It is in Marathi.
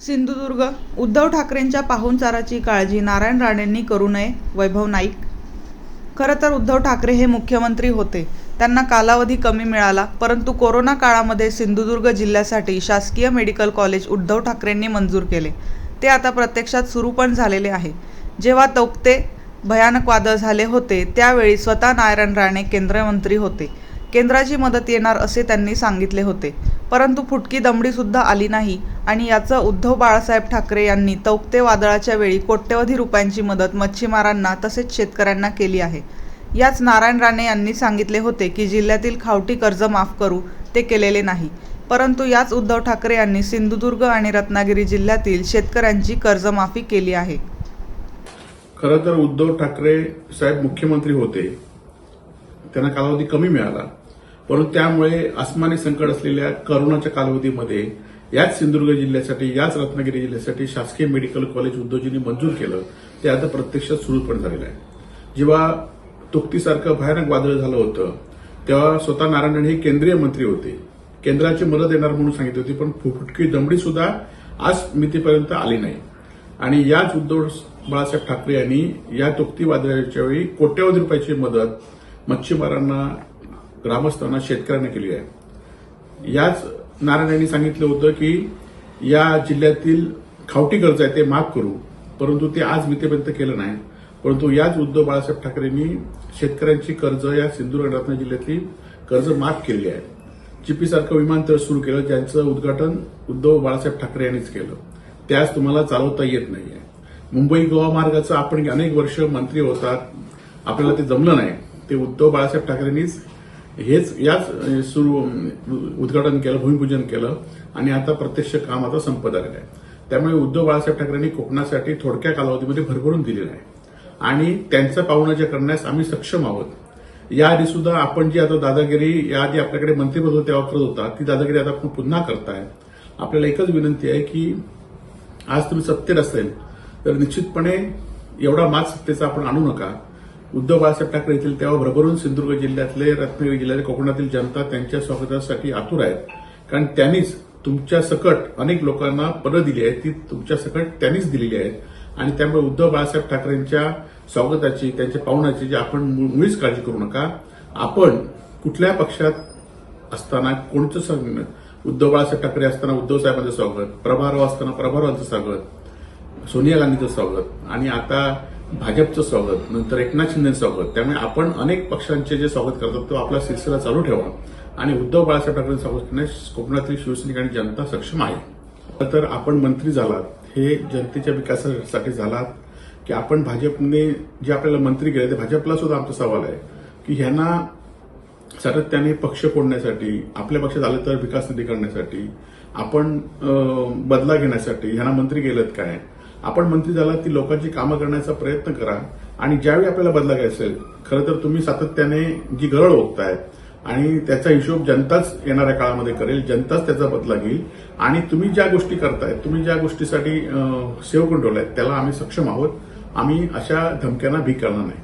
सिंधुदुर्ग उद्धव ठाकरेंच्या पाहुणचाराची काळजी नारायण राणेंनी करू नये वैभव नाईक. खरं तर उद्धव ठाकरे हे मुख्यमंत्री होते. त्यांना कालावधी कमी मिळाला परंतु कोरोना काळामध्ये सिंधुदुर्ग जिल्ह्यासाठी शासकीय मेडिकल कॉलेज उद्धव ठाकरेंनी मंजूर केले. ते आता प्रत्यक्षात सुरू पण झालेले आहे. जेव्हा तौक्ते भयानक वादळ झाले होते त्यावेळी स्वतः नारायण राणे केंद्रमंत्री होते. केंद्राची मदत येणार असे त्यांनी सांगितले होते. परंतु फुटकी दमडीसुद्धा आली नाही आणि याचं उद्धव बाळासाहेब ठाकरे यांनी तौक्ते वादळाच्या वेळी कोट्यवधी रुपयांची मदत मच्छीमारांना तसेच शेतकऱ्यांना केली आहे. याच नारायण राणे यांनी सांगितले होते की जिल्ह्यातील खावटी कर्ज माफ करू ते केलेले नाही. परंतु याच उद्धव ठाकरे यांनी सिंधुदुर्ग आणि रत्नागिरी जिल्ह्यातील शेतकऱ्यांची कर्जमाफी केली आहे. खरं तर उद्धव ठाकरे साहेब मुख्यमंत्री होते. त्यांना कालावधी कमी मिळाला. परंतु त्यामुळे आसमानी संकट असलेल्या करोनाच्या कालावधीमध्ये याच सिंधुदुर्ग जिल्ह्यासाठी याच रत्नागिरी जिल्ह्यासाठी शासकीय मेडिकल कॉलेज उद्योजींनी मंजूर केलं ते आता प्रत्यक्षात सुरू पण झालेलं आहे. जेव्हा तुक्तीसारखं भयानक वादळ झालं होतं तेव्हा स्वतः नारायण हे केंद्रीय मंत्री होते. केंद्राची मदत येणार म्हणून सांगितली होती पण फुटकी दमडी सुद्धा आज मितीपर्यंत आली नाही. आणि याच उद्धव बाळासाहेब ठाकरे यांनी या तुक्ती वादळाच्या वेळी कोट्यवधी रुपयाची मदत मच्छीमारांना ग्रामस्थांना शेतकऱ्यांना केली आहे. याच नारायण यांनी सांगितलं होतं की या जिल्ह्यातील खावटी कर्ज आहे ते माफ करू परंतु ते आज मितेपर्यंत केलं नाही. परंतु याच उद्धव बाळासाहेब ठाकरेंनी शेतकऱ्यांची कर्ज या सिंधुदुर्ग आणि जिल्ह्यातली कर्ज माफ केली आहे. चिपीसारखं विमानतळ सुरू केलं ज्यांचं उद्घाटन उद्धव बाळासाहेब ठाकरे यांनीच केलं. त्यास तुम्हाला चालवता येत नाहीये. मुंबई गोवा मार्गाचं आपण अनेक वर्ष मंत्री होतात. आपल्याला ते जमलं नाही. ते उद्धव बाळासाहेब ठाकरेंनीच हेच याच सुरू उद्घाटन केलं भूमिपूजन केलं आणि आता प्रत्यक्ष काम आता संपत आलेलं आहे. त्यामुळे उद्धव बाळासाहेब ठाकरेंनी कोकणासाठी थोडक्या कालावधीमध्ये भरभरून दिलेलं आहे. आणि त्यांचं पाहुणा करण्यास आम्ही सक्षम आहोत. याआधी सुद्धा आपण जी आता दादागिरी याआधी आपल्याकडे मंत्रिपद होतं तेव्हा करत होता ती दादागिरी आता आपण पुन्हा करताय. आपल्याला एकच विनंती आहे की आज तुम्ही सत्तेत असेल तर निश्चितपणे एवढा मात सत्तेचा आपण आणू नका. उद्धव बाळासाहेब ठाकरे येथील तेव्हा भरभरून सिंधुदुर्ग जिल्ह्यातले रत्नागिरी जिल्ह्यातले कोकणातील जनता त्यांच्या स्वागतासाठी आतुर आहेत. कारण त्यांनीच तुमच्या सकट अनेक लोकांना पदं दिली आहेत. ती तुमच्या सकट त्यांनीच दिलेली आहेत. आणि त्यामुळे उद्धव बाळासाहेब ठाकरेंच्या स्वागताची त्यांच्या पाहुण्याची जी आपण मुळीच काळजी करू नका. आपण कुठल्या पक्षात असताना कोणतं सांगणं उद्धव बाळासाहेब ठाकरे असताना उद्धव साहेबांचं स्वागत प्रभाराव असताना प्रभारावांचं स्वागत सोनिया गांधीचं स्वागत. आणि आता भाजपचं स्वागत नंतर एकनाथ शिंदेचं स्वागत. त्यामुळे आपण अनेक पक्षांचे जे स्वागत करतात तो आपला सिलसिला चालू ठेवा. आणि उद्धव बाळासाहेब ठाकरे स्वागत करण्यास कोकणातील शिवसैनिक आणि जनता सक्षम आहे. तर आपण मंत्री झालात हे जनतेच्या विकासासाठी झालात की आपण भाजपने जे आपल्याला मंत्री केले ते भाजपला सुद्धा आमचा सवाल आहे की ह्यांना सातत्याने पक्ष फोडण्यासाठी आपल्या पक्षात आलं तर विकास निधी करण्यासाठी आपण बदला घेण्यासाठी ह्यांना मंत्री गेलेत काय? आपण मंत्री झाला ती लोकांची कामं करण्याचा प्रयत्न करा. आणि ज्यावेळी आपल्याला बदला घ्यायचा असेल खरं तर तुम्ही सातत्याने जी गरळ ओकताय आणि त्याचा हिशोब जनताच येणाऱ्या काळामध्ये करेल जनताच त्याचा बदला घेईल. आणि तुम्ही ज्या गोष्टी करताय तुम्ही ज्या गोष्टीसाठी सेव करून ठेवलाय त्याला आम्ही सक्षम आहोत. आम्ही अशा धमक्यांना भीक करणार नाही.